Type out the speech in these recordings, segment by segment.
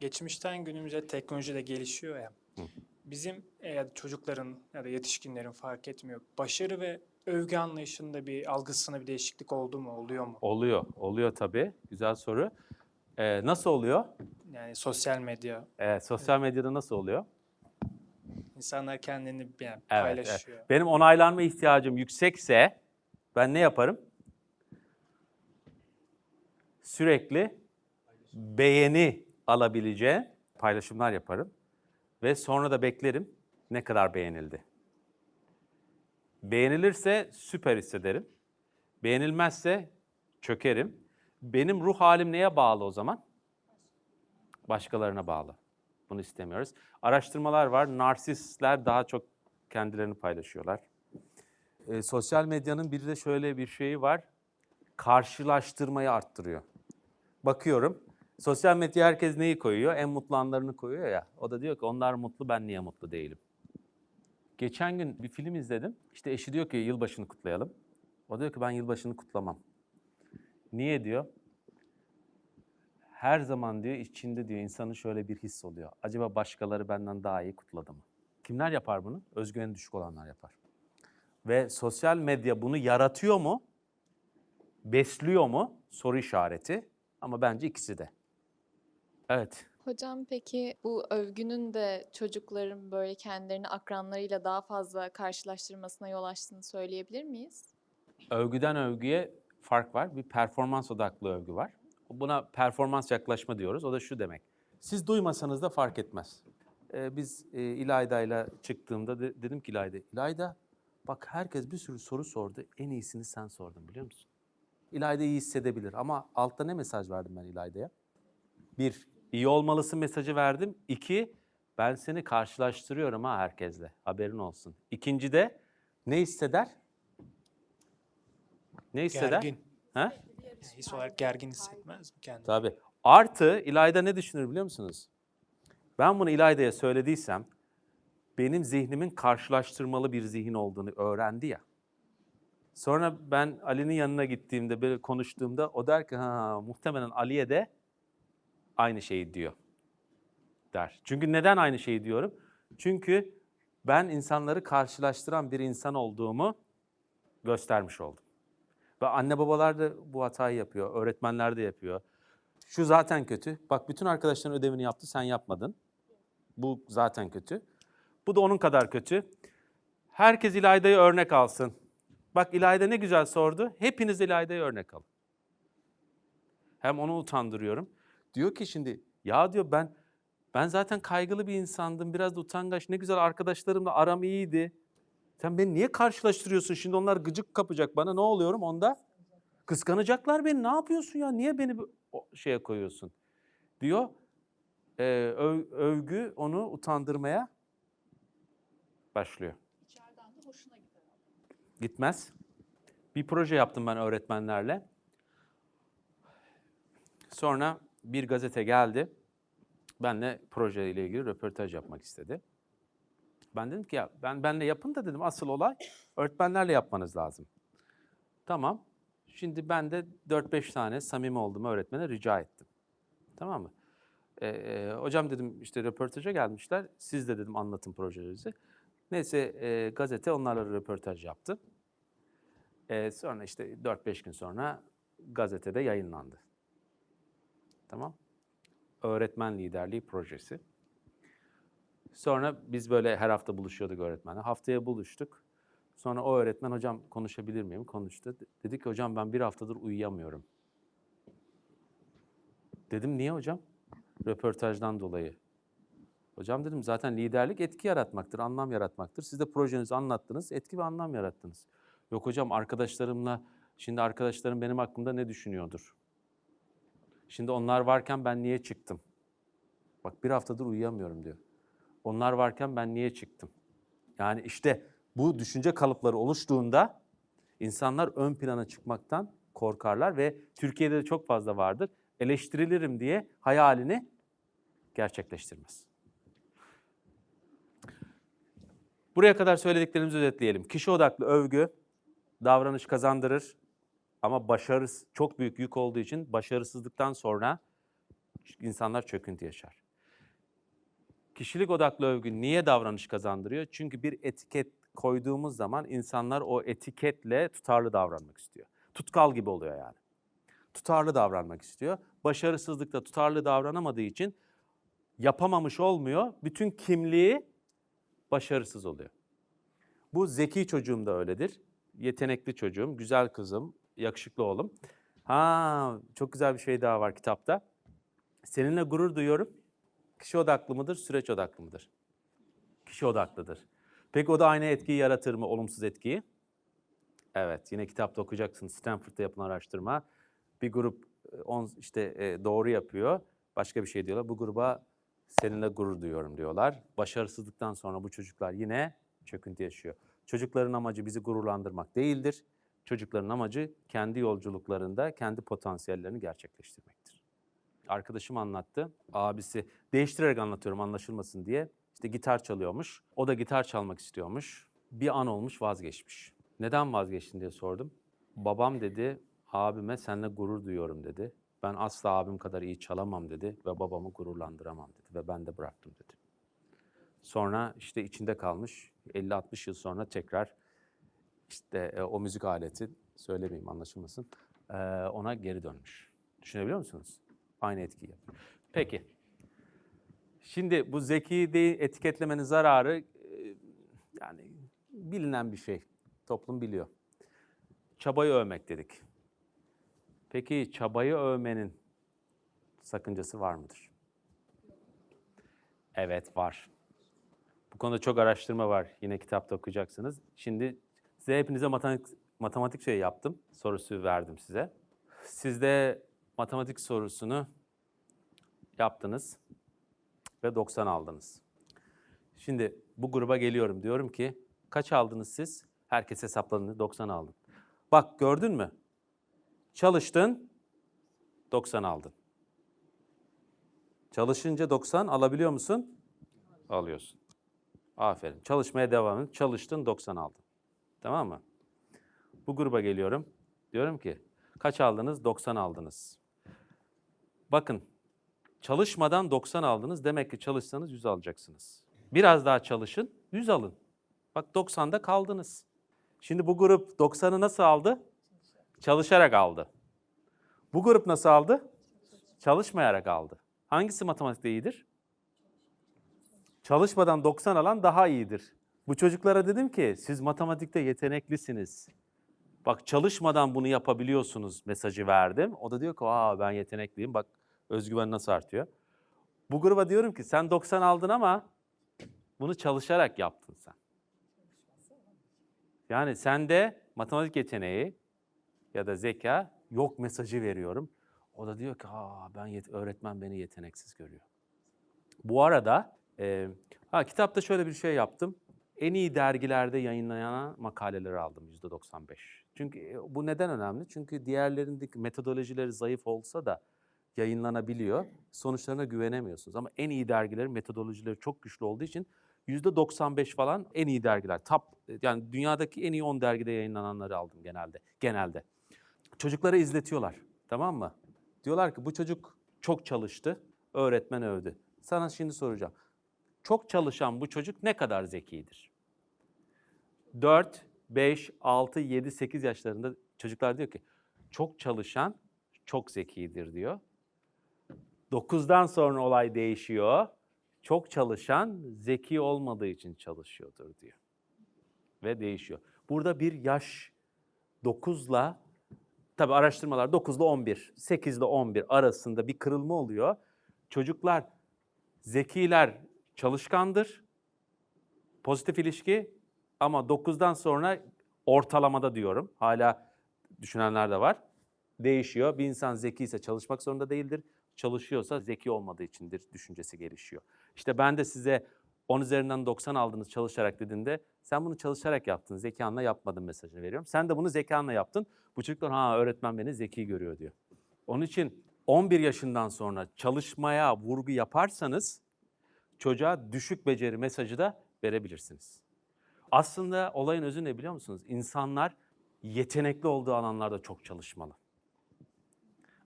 geçmişten günümüze teknoloji de gelişiyor ya. Bizim ya da çocukların ya da yetişkinlerin fark etmiyor. Başarı ve övgü anlayışında bir algısına bir değişiklik oldu mu, oluyor mu? Oluyor, oluyor tabii. Güzel soru. Ee, nasıl oluyor? Yani sosyal medya, Ee, sosyal medyada nasıl oluyor? insanlar kendini yani Evet, paylaşıyor. Benim onaylanma ihtiyacım yüksekse ben ne yaparım? Sürekli beğeni alabileceğim paylaşımlar yaparım ve sonra da beklerim ne kadar beğenildi. Beğenilirse süper hissederim. Beğenilmezse çökerim. Benim ruh halim neye bağlı o zaman? Başkalarına bağlı. Bunu istemiyoruz. Araştırmalar var. Narsistler daha çok kendilerini paylaşıyorlar. E, sosyal medyanın bir de şöyle bir şeyi var. Karşılaştırmayı arttırıyor. Bakıyorum. Sosyal medya herkes neyi koyuyor? En mutlu anlarını koyuyor ya. O da diyor ki onlar mutlu ben niye mutlu değilim? Geçen gün bir film izledim. İşte eşi diyor ki yılbaşını kutlayalım. O diyor ki ben yılbaşını kutlamam. Niye diyor? Her zaman diyor içinde diyor insanın şöyle bir his oluyor. Acaba başkaları benden daha iyi kutladı mı? Kimler yapar bunu? Özgüveni düşük olanlar yapar. Ve sosyal medya bunu yaratıyor mu? Besliyor mu? Soru işareti. Ama bence ikisi de. Evet. Hocam peki bu övgünün de çocukların böyle kendilerini akranlarıyla daha fazla karşılaştırmasına yol açtığını söyleyebilir miyiz? Övgüden övgüye fark var. Bir performans odaklı övgü var. Buna performans yaklaşma diyoruz. O da şu demek. Siz duymasanız da fark etmez. Ee, biz e, İlayda'yla çıktığımda de- dedim ki İlayda, İlayda bak herkes bir sürü soru sordu. En iyisini sen sordun biliyor musun? İlayda iyi hissedebilir ama altta ne mesaj verdim ben İlayda'ya? Bir, iyi olmalısın mesajı verdim. İki, ben seni karşılaştırıyorum ha herkesle. Haberin olsun. İkinci de ne hisseder? Ne hisseder? Gergin. Ha? Yani his olarak gergin hissetmez mi kendini? Tabii. Artı İlayda ne düşünür biliyor musunuz? Ben bunu İlayda'ya söylediysem benim zihnimin karşılaştırmalı bir zihin olduğunu öğrendi ya. Sonra ben Ali'nin yanına gittiğimde böyle konuştuğumda o der ki ha muhtemelen Ali'ye de aynı şeyi diyor der. Çünkü neden aynı şeyi diyorum? Çünkü ben insanları karşılaştıran bir insan olduğumu göstermiş oldum. Ve anne babalar da bu hatayı yapıyor, öğretmenler de yapıyor. Şu zaten kötü. Bak bütün arkadaşların ödevini yaptı, sen yapmadın. Bu zaten kötü. Bu da onun kadar kötü. Herkes İlayda'yı örnek alsın. Bak İlayda ne güzel sordu. Hepiniz İlayda'yı örnek alın. Hem onu utandırıyorum. Diyor ki şimdi ya diyor ben ben zaten kaygılı bir insandım. Biraz da utangaç. Ne güzel arkadaşlarımla aram iyiydi. Sen beni niye karşılaştırıyorsun? Şimdi onlar gıcık kapacak bana. Ne oluyorum onda? Kıskanacaklar beni. Ne yapıyorsun ya? Niye beni şeye koyuyorsun? Diyor. Ee, öv- övgü onu utandırmaya başlıyor. Gitmez. Bir proje yaptım ben öğretmenlerle. Sonra bir gazete geldi. Benle projeyle ilgili röportaj yapmak istedi. Ben dedim ki ya ben benle yapın da dedim asıl olay öğretmenlerle yapmanız lazım. Tamam. Şimdi ben de 4-5 tane samimi olduğum öğretmene rica ettim. Tamam mı? Ee, e, hocam dedim işte röportaja gelmişler. Siz de dedim anlatın projelerinizi. Neyse e, gazete onlarla röportaj yaptı. Ee, sonra işte 4-5 gün sonra gazetede yayınlandı. Tamam. Öğretmen liderliği projesi. Sonra biz böyle her hafta buluşuyorduk öğretmenle. Haftaya buluştuk. Sonra o öğretmen hocam konuşabilir miyim? Konuştu. Dedi ki hocam ben bir haftadır uyuyamıyorum. Dedim niye hocam? Röportajdan dolayı. Hocam dedim zaten liderlik etki yaratmaktır, anlam yaratmaktır. Siz de projenizi anlattınız, etki ve anlam yarattınız. Yok hocam arkadaşlarımla, şimdi arkadaşlarım benim hakkımda ne düşünüyordur? Şimdi onlar varken ben niye çıktım? Bak bir haftadır uyuyamıyorum diyor. Onlar varken ben niye çıktım? Yani işte bu düşünce kalıpları oluştuğunda insanlar ön plana çıkmaktan korkarlar ve Türkiye'de de çok fazla vardır. Eleştirilirim diye hayalini gerçekleştirmez. Buraya kadar söylediklerimizi özetleyelim. Kişi odaklı övgü davranış kazandırır ama başarı çok büyük yük olduğu için başarısızlıktan sonra insanlar çöküntü yaşar. Kişilik odaklı övgü niye davranış kazandırıyor? Çünkü bir etiket koyduğumuz zaman insanlar o etiketle tutarlı davranmak istiyor. Tutkal gibi oluyor yani. Tutarlı davranmak istiyor. Başarısızlıkta tutarlı davranamadığı için yapamamış olmuyor. Bütün kimliği başarısız oluyor. Bu zeki çocuğum da öyledir. Yetenekli çocuğum, güzel kızım, yakışıklı oğlum. Ha, çok güzel bir şey daha var kitapta. Seninle gurur duyuyorum. Kişi odaklı mıdır, süreç odaklı mıdır? Kişi odaklıdır. Peki o da aynı etkiyi yaratır mı, olumsuz etkiyi? Evet, yine kitapta okuyacaksın. Stanford'da yapılan araştırma. Bir grup e, on, işte e, doğru yapıyor. Başka bir şey diyorlar. Bu gruba seninle gurur duyuyorum diyorlar. Başarısızlıktan sonra bu çocuklar yine çöküntü yaşıyor. Çocukların amacı bizi gururlandırmak değildir. Çocukların amacı kendi yolculuklarında kendi potansiyellerini gerçekleştirmektir. Arkadaşım anlattı. Abisi değiştirerek anlatıyorum anlaşılmasın diye. İşte gitar çalıyormuş. O da gitar çalmak istiyormuş. Bir an olmuş vazgeçmiş. Neden vazgeçtin diye sordum. Babam dedi abime seninle gurur duyuyorum dedi. Ben asla abim kadar iyi çalamam dedi ve babamı gururlandıramam dedi ve ben de bıraktım dedi. Sonra işte içinde kalmış 50-60 yıl sonra tekrar işte e, o müzik aleti söylemeyeyim anlaşılmasın e, ona geri dönmüş. Düşünebiliyor musunuz? Aynı etkiyi yapıyor. Peki. Şimdi bu zeki de etiketlemenin zararı e, yani bilinen bir şey. Toplum biliyor. Çabayı övmek dedik. Peki çabayı övmenin sakıncası var mıdır? Evet var. Bu konuda çok araştırma var. Yine kitapta okuyacaksınız. Şimdi size hepinize matematik, matematik şey yaptım. Sorusu verdim size. Siz de matematik sorusunu yaptınız ve 90 aldınız. Şimdi bu gruba geliyorum. Diyorum ki kaç aldınız siz? Herkes hesapladığında 90 aldın. Bak gördün mü? Çalıştın, 90 aldın. Çalışınca 90 alabiliyor musun? Alıyorsun. Aferin. Çalışmaya devam et. Çalıştın, 90 aldın. Tamam mı? Bu gruba geliyorum. Diyorum ki kaç aldınız? 90 aldınız. Bakın çalışmadan 90 aldınız. Demek ki çalışsanız 100 alacaksınız. Biraz daha çalışın, 100 alın. Bak 90'da kaldınız. Şimdi bu grup 90'ı nasıl aldı? Çalışarak aldı. Bu grup nasıl aldı? Çalışmayarak aldı. Hangisi matematikte iyidir? Çalışmadan 90 alan daha iyidir. Bu çocuklara dedim ki siz matematikte yeteneklisiniz. Bak çalışmadan bunu yapabiliyorsunuz mesajı verdim. O da diyor ki aa ben yetenekliyim bak özgüven nasıl artıyor. Bu gruba diyorum ki sen 90 aldın ama bunu çalışarak yaptın sen. Yani sende matematik yeteneği ya da zeka yok mesajı veriyorum. O da diyor ki aa ben yet- öğretmen beni yeteneksiz görüyor. Bu arada e, ha, kitapta şöyle bir şey yaptım. En iyi dergilerde yayınlanan makaleleri aldım %95. Çünkü e, bu neden önemli? Çünkü diğerlerindeki metodolojileri zayıf olsa da yayınlanabiliyor. Sonuçlarına güvenemiyorsunuz. Ama en iyi dergilerin metodolojileri çok güçlü olduğu için %95 falan en iyi dergiler. Top, yani dünyadaki en iyi 10 dergide yayınlananları aldım genelde. Genelde. Çocuklara izletiyorlar. Tamam mı? Diyorlar ki bu çocuk çok çalıştı. Öğretmen övdü. Sana şimdi soracağım. Çok çalışan bu çocuk ne kadar zekidir? 4, 5, 6, 7, 8 yaşlarında çocuklar diyor ki çok çalışan çok zekidir diyor. 9'dan sonra olay değişiyor. Çok çalışan zeki olmadığı için çalışıyordur diyor. Ve değişiyor. Burada bir yaş 9'la tabi araştırmalar 9 ile 11, 8 ile 11 arasında bir kırılma oluyor. Çocuklar zekiler çalışkandır. Pozitif ilişki ama 9'dan sonra ortalamada diyorum. Hala düşünenler de var. Değişiyor. Bir insan zeki ise çalışmak zorunda değildir. Çalışıyorsa zeki olmadığı içindir düşüncesi gelişiyor. İşte ben de size 10 üzerinden 90 aldınız çalışarak dediğinde sen bunu çalışarak yaptın, zekanla yapmadın mesajını veriyorum. Sen de bunu zekanla yaptın. Bu çocuklar ha öğretmen beni zeki görüyor diyor. Onun için 11 yaşından sonra çalışmaya vurgu yaparsanız çocuğa düşük beceri mesajı da verebilirsiniz. Aslında olayın özü ne biliyor musunuz? İnsanlar yetenekli olduğu alanlarda çok çalışmalı.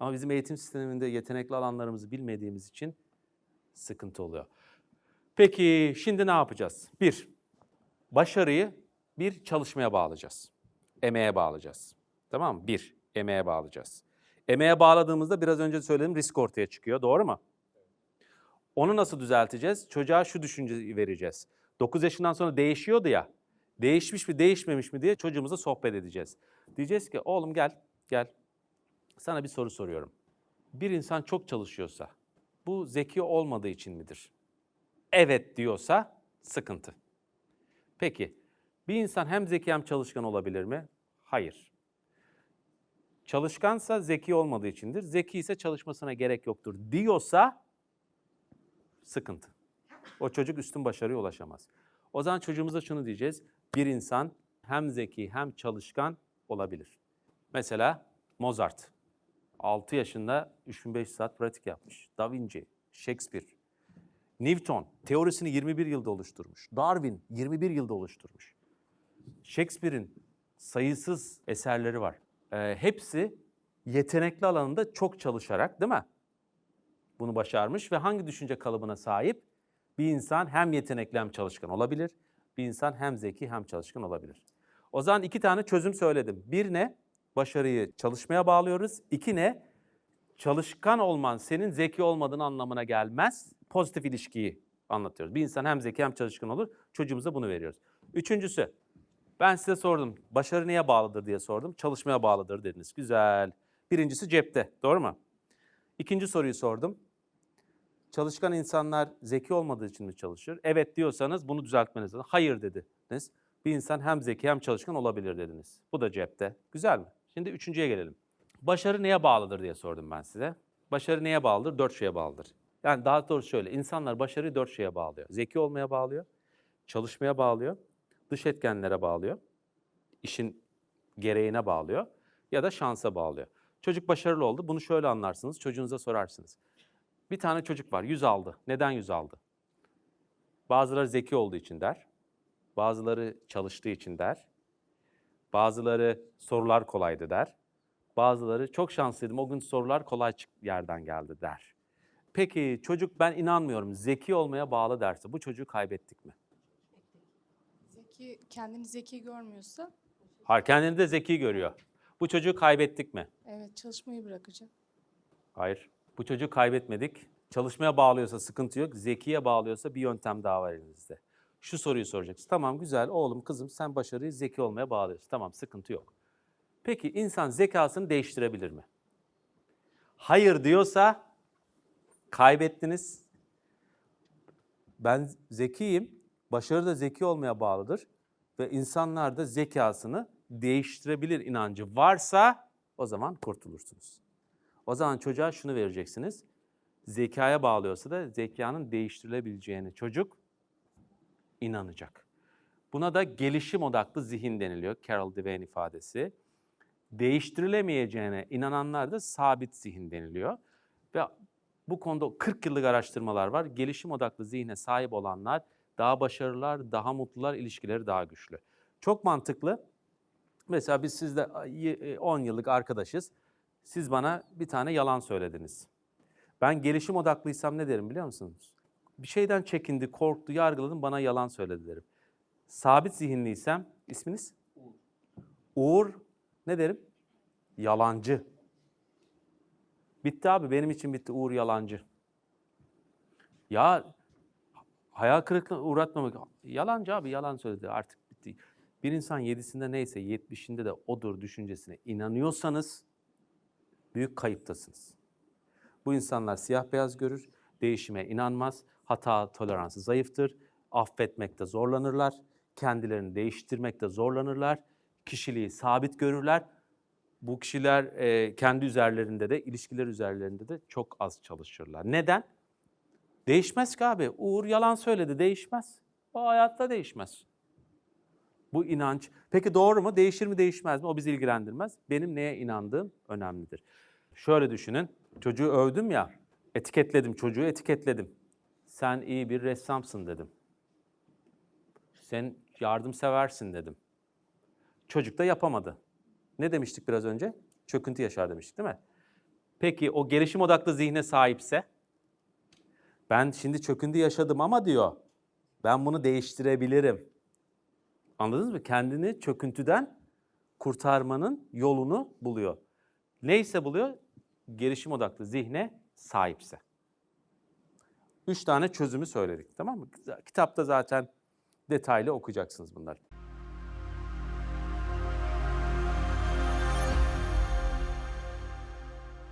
Ama bizim eğitim sisteminde yetenekli alanlarımızı bilmediğimiz için sıkıntı oluyor. Peki şimdi ne yapacağız? Bir, başarıyı bir çalışmaya bağlayacağız. Emeğe bağlayacağız. Tamam mı? Bir, emeğe bağlayacağız. Emeğe bağladığımızda biraz önce söylediğim risk ortaya çıkıyor. Doğru mu? Onu nasıl düzelteceğiz? Çocuğa şu düşünceyi vereceğiz. 9 yaşından sonra değişiyordu ya. Değişmiş mi değişmemiş mi diye çocuğumuza sohbet edeceğiz. Diyeceğiz ki oğlum gel gel. Sana bir soru soruyorum. Bir insan çok çalışıyorsa bu zeki olmadığı için midir? Evet diyorsa sıkıntı. Peki bir insan hem zeki hem çalışkan olabilir mi? Hayır. Çalışkansa zeki olmadığı içindir. Zeki ise çalışmasına gerek yoktur diyorsa sıkıntı. O çocuk üstün başarıya ulaşamaz. O zaman çocuğumuza şunu diyeceğiz. Bir insan hem zeki hem çalışkan olabilir. Mesela Mozart. 6 yaşında 3500 saat pratik yapmış. Da Vinci, Shakespeare, Newton teorisini 21 yılda oluşturmuş. Darwin 21 yılda oluşturmuş. Shakespeare'in sayısız eserleri var. Ee, hepsi yetenekli alanında çok çalışarak değil mi? Bunu başarmış ve hangi düşünce kalıbına sahip? Bir insan hem yetenekli hem çalışkan olabilir. Bir insan hem zeki hem çalışkan olabilir. O zaman iki tane çözüm söyledim. Bir ne? Başarıyı çalışmaya bağlıyoruz. İki ne? Çalışkan olman senin zeki olmadığın anlamına gelmez. Pozitif ilişkiyi anlatıyoruz. Bir insan hem zeki hem çalışkan olur. Çocuğumuza bunu veriyoruz. Üçüncüsü, ben size sordum. Başarı neye bağlıdır diye sordum. Çalışmaya bağlıdır dediniz. Güzel. Birincisi cepte. Doğru mu? İkinci soruyu sordum. Çalışkan insanlar zeki olmadığı için mi çalışır? Evet diyorsanız bunu düzeltmeniz lazım. Hayır dediniz. Bir insan hem zeki hem çalışkan olabilir dediniz. Bu da cepte. Güzel mi? Şimdi üçüncüye gelelim. Başarı neye bağlıdır diye sordum ben size. Başarı neye bağlıdır? Dört şeye bağlıdır. Yani daha doğrusu şöyle, insanlar başarıyı dört şeye bağlıyor. Zeki olmaya bağlıyor, çalışmaya bağlıyor, dış etkenlere bağlıyor, işin gereğine bağlıyor ya da şansa bağlıyor. Çocuk başarılı oldu, bunu şöyle anlarsınız, çocuğunuza sorarsınız. Bir tane çocuk var, 100 aldı. Neden 100 aldı? Bazıları zeki olduğu için der, bazıları çalıştığı için der, bazıları sorular kolaydı der, bazıları çok şanslıydım, o gün sorular kolay çık- yerden geldi der. Peki çocuk ben inanmıyorum, zeki olmaya bağlı derse bu çocuğu kaybettik mi? Zeki, kendini zeki görmüyorsa Hayır, kendini de zeki görüyor. Bu çocuğu kaybettik mi? evet çalışmayı bırakacak. Hayır. Bu çocuğu kaybetmedik. Çalışmaya bağlıyorsa sıkıntı yok. Zekiye bağlıyorsa bir yöntem daha var elinizde. Şu soruyu soracaksın. Tamam güzel oğlum kızım sen başarıyı zeki olmaya bağlıyorsun. Tamam sıkıntı yok. Peki insan zekasını değiştirebilir mi? Hayır diyorsa kaybettiniz. Ben zekiyim. Başarı da zeki olmaya bağlıdır. Ve insanlar da zekasını değiştirebilir inancı varsa o zaman kurtulursunuz. O zaman çocuğa şunu vereceksiniz. Zekaya bağlıyorsa da zekanın değiştirilebileceğini çocuk inanacak. Buna da gelişim odaklı zihin deniliyor. Carol Dweck ifadesi. Değiştirilemeyeceğine inananlar da sabit zihin deniliyor. Ve bu konuda 40 yıllık araştırmalar var. Gelişim odaklı zihne sahip olanlar daha başarılılar, daha mutlular, ilişkileri daha güçlü. Çok mantıklı. Mesela biz sizle e, 10 yıllık arkadaşız. Siz bana bir tane yalan söylediniz. Ben gelişim odaklıysam ne derim biliyor musunuz? Bir şeyden çekindi, korktu, yargıladım, bana yalan söyledi derim. Sabit zihinliysem, isminiz? Uğur. Uğur, ne derim? Yalancı. Bitti abi, benim için bitti. Uğur yalancı. Ya hayal kırıklığına uğratmamak. Yalancı abi, yalan söyledi artık bitti. Bir insan yedisinde neyse yetmişinde de odur düşüncesine inanıyorsanız büyük kayıptasınız. Bu insanlar siyah beyaz görür, değişime inanmaz, hata toleransı zayıftır, affetmekte zorlanırlar, kendilerini değiştirmekte zorlanırlar, kişiliği sabit görürler. Bu kişiler e, kendi üzerlerinde de, ilişkiler üzerlerinde de çok az çalışırlar. Neden? Değişmez ki abi. Uğur yalan söyledi, değişmez. O hayatta değişmez. Bu inanç. Peki doğru mu? Değişir mi, değişmez mi? O bizi ilgilendirmez. Benim neye inandığım önemlidir. Şöyle düşünün. Çocuğu övdüm ya. Etiketledim, çocuğu etiketledim. Sen iyi bir ressamsın dedim. Sen yardımseversin dedim. Çocuk da yapamadı. Ne demiştik biraz önce? Çöküntü yaşar demiştik değil mi? Peki o gelişim odaklı zihne sahipse ben şimdi çöküntü yaşadım ama diyor Ben bunu değiştirebilirim. Anladınız mı? Kendini çöküntüden kurtarmanın yolunu buluyor. Neyse buluyor? Gelişim odaklı zihne sahipse. Üç tane çözümü söyledik tamam mı? Kitapta zaten detaylı okuyacaksınız bunları.